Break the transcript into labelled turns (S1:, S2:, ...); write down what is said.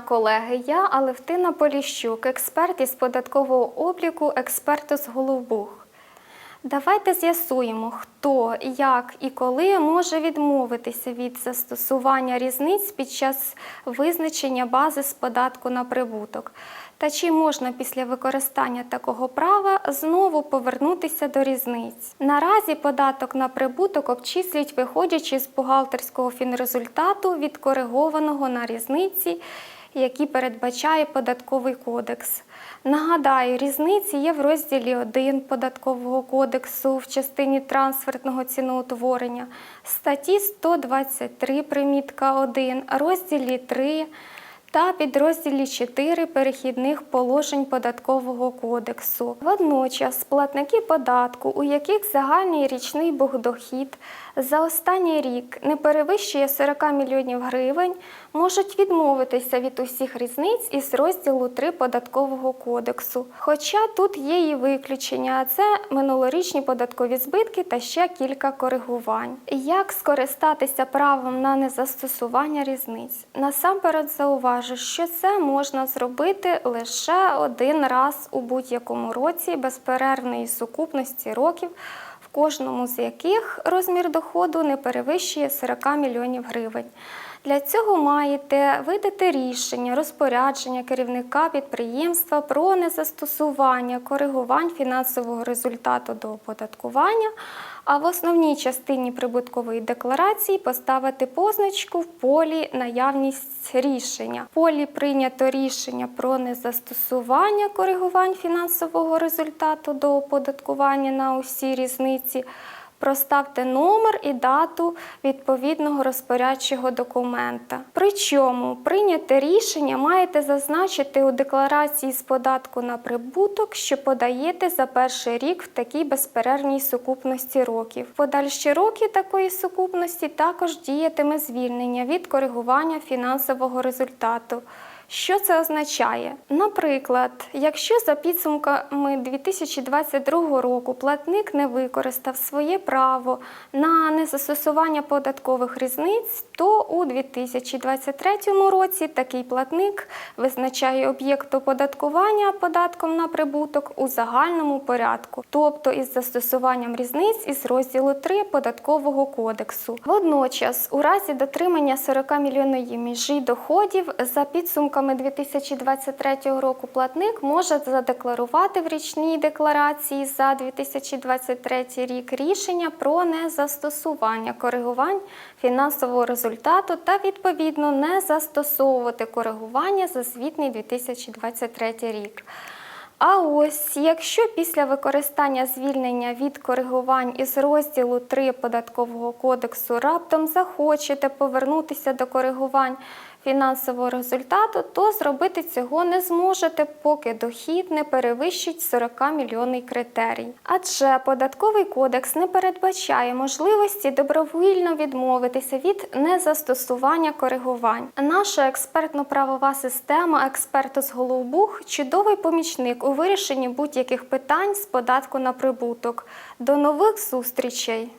S1: колеги, я Алевтина Поліщук, експерт із податкового обліку, експерт з Головбух. Давайте з'ясуємо, хто, як і коли може відмовитися від застосування різниць під час визначення бази з податку на прибуток. Та чи можна після використання такого права знову повернутися до різниць? Наразі податок на прибуток обчислюють, виходячи з бухгалтерського фінрезультату, відкоригованого на різниці, які передбачає податковий кодекс. Нагадаю, різниці є в розділі 1 податкового кодексу в частині трансфертного ціноутворення, статті 123 примітка 1, розділі 3 та підрозділі 4 перехідних положень податкового кодексу. Водночас платники податку, у яких загальний річний богодохід за останній рік не перевищує 40 мільйонів гривень, можуть відмовитися від усіх різниць із розділу 3 податкового кодексу. Хоча тут є і виключення, а це минулорічні податкові збитки та ще кілька коригувань. Як скористатися правом на незастосування різниць? Насамперед зауважу, що це можна зробити лише один раз у будь-якому році безперервної сукупності років в кожному з яких розмір доходу не перевищує 40 мільйонів гривень. Для цього маєте видати рішення, розпорядження керівника підприємства про незастосування коригувань фінансового результату до оподаткування, а в основній частині прибуткової декларації поставити позначку в полі наявність рішення. В полі прийнято рішення про незастосування коригувань фінансового результату до оподаткування на усі різниці. Проставте номер і дату відповідного розпорядчого документа. Причому прийняте рішення маєте зазначити у декларації з податку на прибуток, що подаєте за перший рік в такій безперервній сукупності років. Подальші роки такої сукупності також діятиме звільнення від коригування фінансового результату. Що це означає? Наприклад, якщо за підсумками 2022 року платник не використав своє право на незастосування податкових різниць, то у 2023 році такий платник визначає об'єкт оподаткування податком на прибуток у загальному порядку, тобто із застосуванням різниць із розділу 3 податкового кодексу. Водночас, у разі дотримання 40 мільйонної межі доходів за підсумками 2023 року платник може задекларувати в річній декларації за 2023 рік рішення про незастосування коригувань фінансового результату та відповідно не застосовувати коригування за звітний 2023 рік. А ось якщо після використання звільнення від коригувань із розділу 3 податкового кодексу раптом захочете повернутися до коригувань фінансового результату, то зробити цього не зможете, поки дохід не перевищить 40 мільйонний критерій. Адже податковий кодекс не передбачає можливості добровільно відмовитися від незастосування коригувань. Наша експертно-правова система експерту з Головбух чудовий помічник у вирішенні будь-яких питань з податку на прибуток. До нових зустрічей!